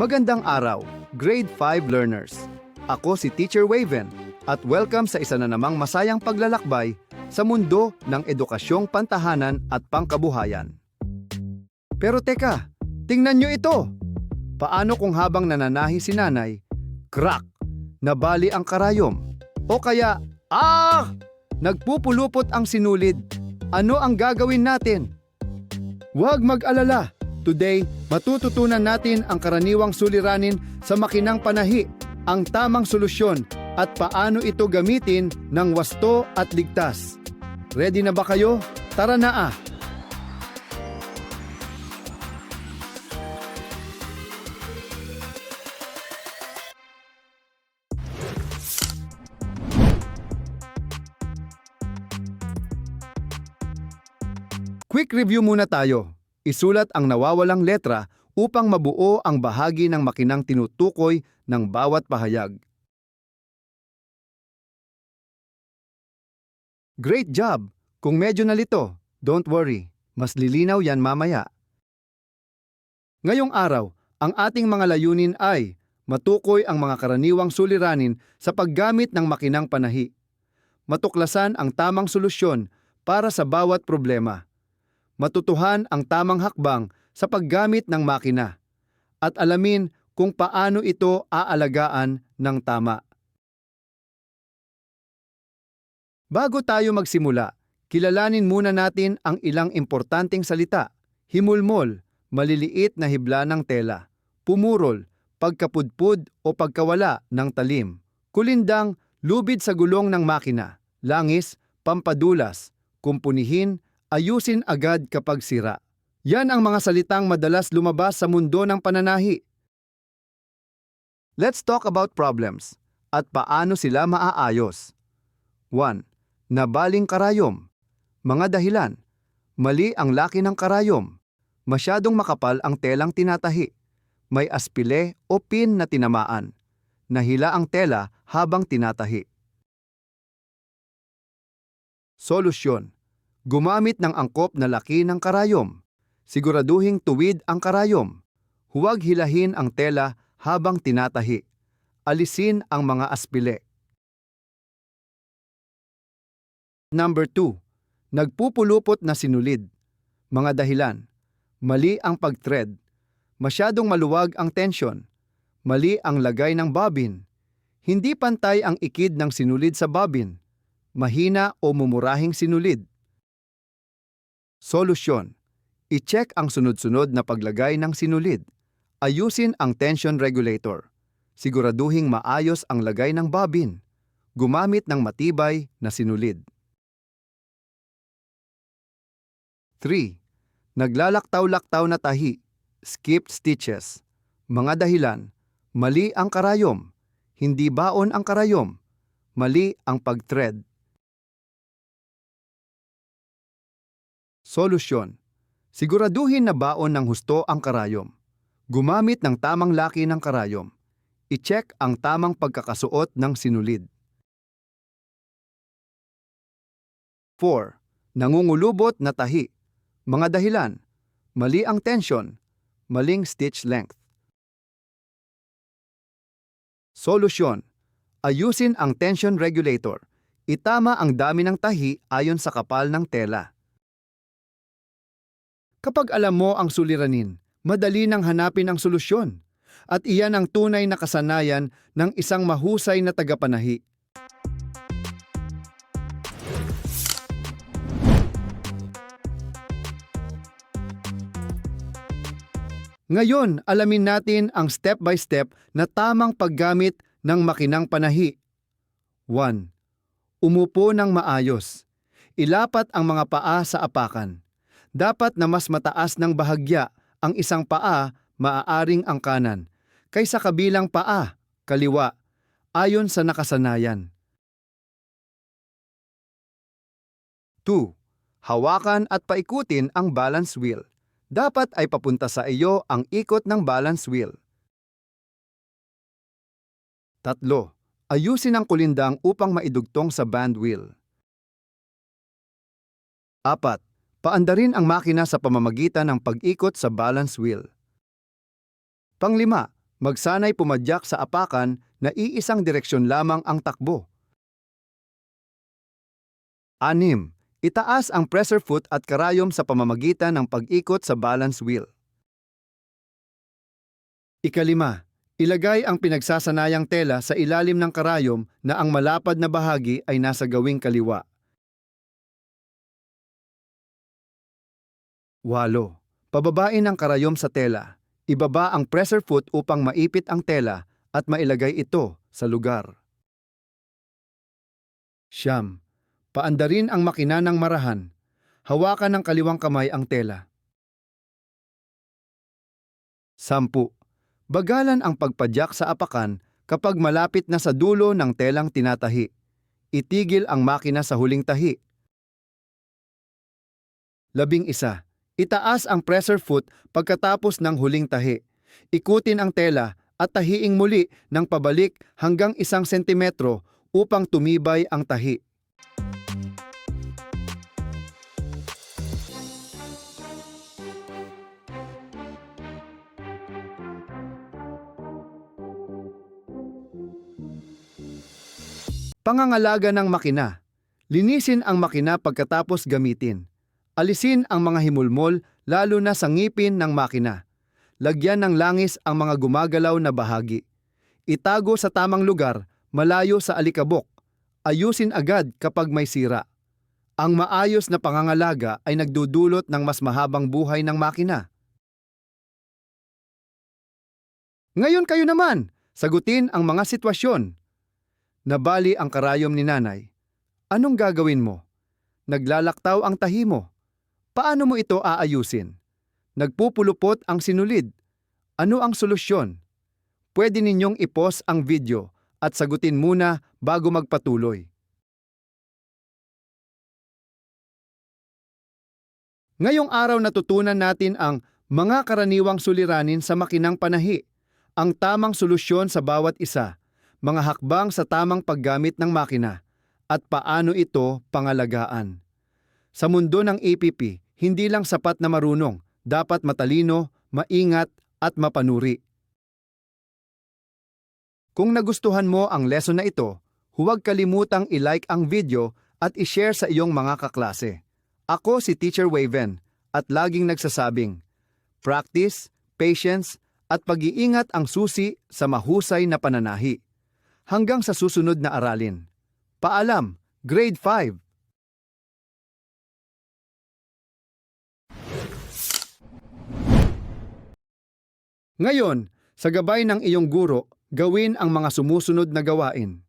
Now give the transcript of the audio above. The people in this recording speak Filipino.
Magandang araw, Grade 5 learners. Ako si Teacher Waven at welcome sa isa na namang masayang paglalakbay sa mundo ng edukasyong pantahanan at pangkabuhayan. Pero teka, tingnan nyo ito! Paano kung habang nananahi si nanay, crack, nabali ang karayom? O kaya, ah! Nagpupulupot ang sinulid. Ano ang gagawin natin? Huwag mag-alala. Today, matututunan natin ang karaniwang suliranin sa makinang panahi, ang tamang solusyon at paano ito gamitin ng wasto at ligtas. Ready na ba kayo? Tara na ah! Quick review muna tayo. Isulat ang nawawalang letra upang mabuo ang bahagi ng makinang tinutukoy ng bawat pahayag. Great job! Kung medyo nalito, don't worry. Mas lilinaw yan mamaya. Ngayong araw, ang ating mga layunin ay matukoy ang mga karaniwang suliranin sa paggamit ng makinang panahi. Matuklasan ang tamang solusyon para sa bawat problema matutuhan ang tamang hakbang sa paggamit ng makina at alamin kung paano ito aalagaan ng tama. Bago tayo magsimula, kilalanin muna natin ang ilang importanteng salita. Himulmol, maliliit na hibla ng tela. Pumurol, pagkapudpud o pagkawala ng talim. Kulindang, lubid sa gulong ng makina. Langis, pampadulas. Kumpunihin, ayusin agad kapag sira. Yan ang mga salitang madalas lumabas sa mundo ng pananahi. Let's talk about problems at paano sila maaayos. 1. Nabaling karayom. Mga dahilan. Mali ang laki ng karayom. Masyadong makapal ang telang tinatahi. May aspile o pin na tinamaan. Nahila ang tela habang tinatahi. Solusyon. Gumamit ng angkop na laki ng karayom. Siguraduhing tuwid ang karayom. Huwag hilahin ang tela habang tinatahi. Alisin ang mga aspile. Number 2. Nagpupulupot na sinulid. Mga dahilan. Mali ang pag-thread. Masyadong maluwag ang tension. Mali ang lagay ng bobbin. Hindi pantay ang ikid ng sinulid sa bobbin. Mahina o mumurahing sinulid. Solusyon. I-check ang sunod-sunod na paglagay ng sinulid. Ayusin ang tension regulator. Siguraduhing maayos ang lagay ng bobbin. Gumamit ng matibay na sinulid. 3. Naglalaktaw-laktaw na tahi. Skipped stitches. Mga dahilan. Mali ang karayom. Hindi baon ang karayom. Mali ang pag-thread. Solusyon. Siguraduhin na baon ng husto ang karayom. Gumamit ng tamang laki ng karayom. I-check ang tamang pagkakasuot ng sinulid. 4. Nangungulubot na tahi. Mga dahilan. Mali ang tension. Maling stitch length. Solusyon. Ayusin ang tension regulator. Itama ang dami ng tahi ayon sa kapal ng tela. Kapag alam mo ang suliranin, madali nang hanapin ang solusyon. At iyan ang tunay na kasanayan ng isang mahusay na tagapanahi. Ngayon, alamin natin ang step-by-step na tamang paggamit ng makinang panahi. 1. Umupo ng maayos. Ilapat ang mga paa sa apakan dapat na mas mataas ng bahagya ang isang paa maaaring ang kanan kaysa kabilang paa, kaliwa, ayon sa nakasanayan. 2. Hawakan at paikutin ang balance wheel. Dapat ay papunta sa iyo ang ikot ng balance wheel. 3. Ayusin ang kulindang upang maidugtong sa band wheel. 4. Paandarin ang makina sa pamamagitan ng pag-ikot sa balance wheel. Panglima, Magsanay pumadyak sa apakan na iisang direksyon lamang ang takbo. 6. Itaas ang pressure foot at karayom sa pamamagitan ng pag-ikot sa balance wheel. Ikalima, ilagay ang pinagsasanayang tela sa ilalim ng karayom na ang malapad na bahagi ay nasa gawing kaliwa. Walo, pababain ang karayom sa tela. Ibaba ang pressure foot upang maipit ang tela at mailagay ito sa lugar. Siyam, paandarin ang makina ng marahan. Hawakan ng kaliwang kamay ang tela. Sampu, bagalan ang pagpadyak sa apakan kapag malapit na sa dulo ng telang tinatahi. Itigil ang makina sa huling tahi. Labing isa, itaas ang pressure foot pagkatapos ng huling tahi. Ikutin ang tela at tahiing muli ng pabalik hanggang isang sentimetro upang tumibay ang tahi. Pangangalaga ng makina. Linisin ang makina pagkatapos gamitin. Alisin ang mga himulmol lalo na sa ngipin ng makina. Lagyan ng langis ang mga gumagalaw na bahagi. Itago sa tamang lugar, malayo sa alikabok. Ayusin agad kapag may sira. Ang maayos na pangangalaga ay nagdudulot ng mas mahabang buhay ng makina. Ngayon kayo naman, sagutin ang mga sitwasyon. Nabali ang karayom ni nanay. Anong gagawin mo? Naglalaktaw ang tahi mo. Paano mo ito aayusin? Nagpupulupot ang sinulid. Ano ang solusyon? Pwede ninyong ipos ang video at sagutin muna bago magpatuloy. Ngayong araw natutunan natin ang mga karaniwang suliranin sa makinang panahi, ang tamang solusyon sa bawat isa, mga hakbang sa tamang paggamit ng makina, at paano ito pangalagaan. Sa mundo ng APP, hindi lang sapat na marunong, dapat matalino, maingat, at mapanuri. Kung nagustuhan mo ang lesson na ito, huwag kalimutang i-like ang video at i-share sa iyong mga kaklase. Ako si Teacher Waven at laging nagsasabing, practice, patience, at pag-iingat ang susi sa mahusay na pananahi. Hanggang sa susunod na aralin. Paalam, Grade 5. Ngayon, sa gabay ng iyong guro, gawin ang mga sumusunod na gawain.